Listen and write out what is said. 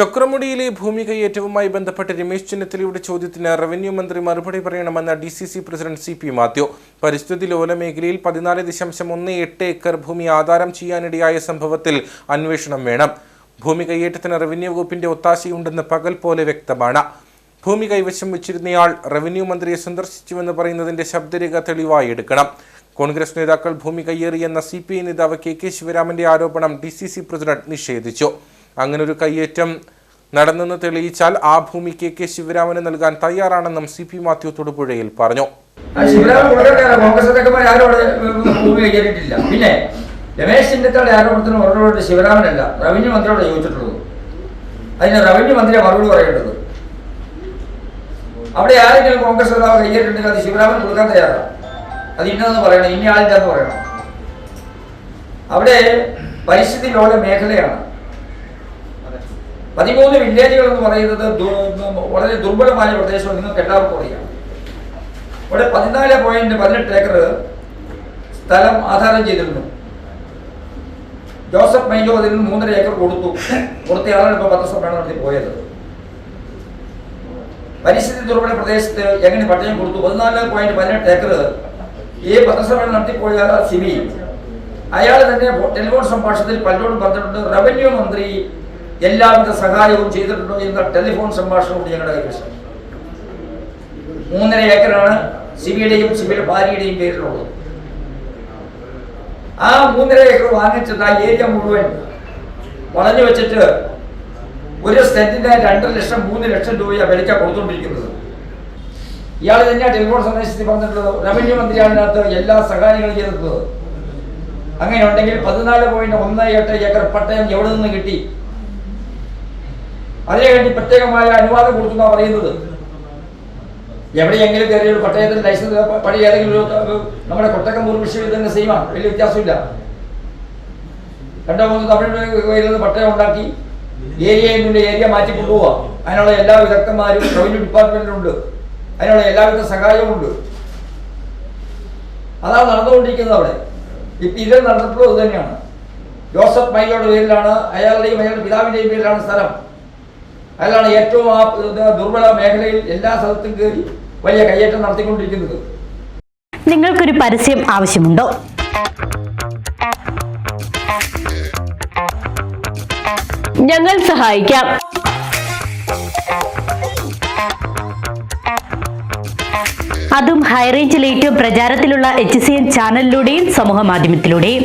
ചക്രമുടിയിലെ ഭൂമി കൈയേറ്റവുമായി ബന്ധപ്പെട്ട് രമേശ് ചെന്നിത്തലയുടെ ചോദ്യത്തിന് റവന്യൂ മന്ത്രി മറുപടി പറയണമെന്ന് D C C president C P Mathew. പരിസ്ഥിതി ലോല മേഖലയിൽ പതിനാല് ദശാംശം ഒന്ന് എട്ട് ഏക്കർ ഭൂമി ആധാരം ചെയ്യാനിടയായ സംഭവത്തിൽ അന്വേഷണം വേണം. ഭൂമി കൈയേറ്റത്തിന് റവന്യൂ വകുപ്പിന്റെ ഒത്താശയുണ്ടെന്ന് പകൽ പോലെ വ്യക്തമാണ്. ഭൂമി കൈവശം വെച്ചിരുന്നയാൾ റവന്യൂ മന്ത്രിയെ സന്ദർശിച്ചുവെന്ന് പറയുന്നതിന്റെ ശബ്ദരേഖ തെളിവായി എടുക്കണം. കോൺഗ്രസ് നേതാക്കൾ ഭൂമി കയ്യേറിയെന്ന സി പി ഐ നേതാവ് കെ കെ ശിവരാമന്റെ ആരോപണം ഡി സി സി പ്രസിഡന്റ് നിഷേധിച്ചു. അങ്ങനെ ഒരു കയ്യേറ്റം നടന്നെന്ന് തെളിയിച്ചാൽ ആ ഭൂമി കെ ശിവരാമന് നൽകാൻ തയ്യാറാണെന്നും സി പി മാത്യു തൊടുപുഴയിൽ പറഞ്ഞു. പിന്നെ രമേശ് ചെന്നിത്തലയുടെ ആരോപണത്തിന് മറുപടി ശിവരാമനല്ല റവന്യൂ മന്ത്രിയോട് ചോദിച്ചിട്ടുള്ളത്. അതിന് റവന്യൂ മന്ത്രിയെ മറുപടി പറയേണ്ടത്. അവിടെ ആരെങ്കിലും കോൺഗ്രസ് നേതാവ് കൈകാരിട്ടുണ്ടെങ്കിൽ അത് ശിവരാമൻ കൊടുക്കാൻ തയ്യാറാണ്. അത് ഇന്നതെന്ന് പറയണം ഇനി ആളില്ലാന്ന് പറയണം. അവിടെ പരിസ്ഥിതി ലോല മേഖലയാണ്. പതിമൂന്ന് വില്ലേജുകൾ എന്ന് പറയുന്നത് വളരെ ദുർബലമായ പ്രദേശം നിങ്ങൾക്ക് എല്ലാവർക്കും അറിയാം. ഇവിടെ പതിനാല് പോയിന്റ് പതിനെട്ട് ഏക്കർ സ്ഥലം ആധാരം ചെയ്തിരുന്നു. ജോസഫ് മൈലോ അതിൽ നിന്ന് മൂന്നര ഏക്കർ കൊടുത്തു. കൊടുത്തയാളാണ് ഇപ്പോൾ പത്രസമ്മേളനം നടത്തി പോയത്. പരിസ്ഥിതി ദുർബല പ്രദേശത്ത് എങ്ങനെ പട്ടയം കൊടുത്തു? പതിനാല് പോയിന്റ് പതിനെട്ട് ഏക്കർ ഈ പത്രസമ്മേളനം നടത്തിപ്പോയ സിബി. അയാൾ തന്നെ ടെലിഫോൺ സംഭാഷണത്തിൽ പലരോടും പറഞ്ഞിട്ടുണ്ട് റവന്യൂ മന്ത്രി എല്ലാവിധ സഹായവും ചെയ്തിട്ടുണ്ടോ എന്ന ടെലിഫോൺ സംഭാഷണം കൂടി ഞങ്ങളുടെ കൈവശം മൂന്നര ഏക്കറാണ് സിബിയുടെയും സിബിയുടെ ഭാര്യയുടെയും പേരിലുള്ളത്. ആ മൂന്നര ഏക്കർ വാങ്ങിച്ചത് ആ ഏരിയ മുഴുവൻ വളഞ്ഞു വെച്ചിട്ട് ഒരു സെന്റിന് രണ്ടര ലക്ഷം മൂന്ന് ലക്ഷം രൂപയാണ് വിലയ്ക്ക കൊടുത്തുകൊണ്ടിരിക്കുന്നത് ഇയാൾ തന്നെയാണ് ടെലിഫോൺ സന്ദേശത്തിൽ പറഞ്ഞിട്ടുള്ളത് റവന്യൂ മന്ത്രിയാണ് ഇതിനകത്ത് എല്ലാ സഹായങ്ങളും ചെയ്തിട്ടുള്ളത്. അങ്ങനെയുണ്ടെങ്കിൽ പതിനാല് പോയിന്റ് ഒന്ന് എട്ട് ഏക്കർ പട്ടയം എവിടെ നിന്ന് കിട്ടി? അതിനുവേണ്ടി പ്രത്യേകമായ അനുവാദം കൊടുത്തു പറയുന്നത്. എവിടെയെങ്കിലും കയറി ഒരു പട്ടയത്തിൽ ലൈസൻസ് പണി ഏതെങ്കിലും ഒരു നമ്മുടെ കൊട്ടക്കമ്പൂർ വിശ്വവിദ്യാലയം സെയിമാണ് വലിയ വ്യത്യാസമില്ല. രണ്ടോ മൂന്ന് തമിഴ് കയ്യിൽ നിന്ന് പട്ടയം ഉണ്ടാക്കി ഏരിയയിൽ നിന്ന് ഏരിയ മാറ്റി കൊണ്ടുപോവാ. അതിനുള്ള എല്ലാ വിദഗ്ധന്മാരും റവന്യൂ ഡിപ്പാർട്ട്മെന്റിലുണ്ട് അതിനുള്ള എല്ലാവിധ സഹായവും ഉണ്ട്. അതാണ് നടന്നുകൊണ്ടിരിക്കുന്നത് അവിടെ. ഇപ്പം ഇത് നടന്നപ്പോഴും ഇത് തന്നെയാണ്. ജോസഫ് മൈലയുടെ പേരിലാണ് അയാളുടെയും അയാളുടെ പിതാവിന്റെയും പേരിലാണ് സ്ഥലം. അയാളാണ് ഏറ്റവും ആ ദുർബല മേഖലയിൽ എല്ലാ സ്ഥലത്തും കയറി വലിയ കയ്യേറ്റം നടത്തിക്കൊണ്ടിരിക്കുന്നത്. നിങ്ങൾക്കൊരു പരസ്യം ആവശ്യമുണ്ടോ? ഞങ്ങൾ സഹായിക്കാം. അതും ഹൈറേഞ്ചിൽ ഏറ്റവും പ്രചാരത്തിലുള്ള എച്ച് സി എൻ ചാനലിലൂടെയും സമൂഹ മാധ്യമത്തിലൂടെയും.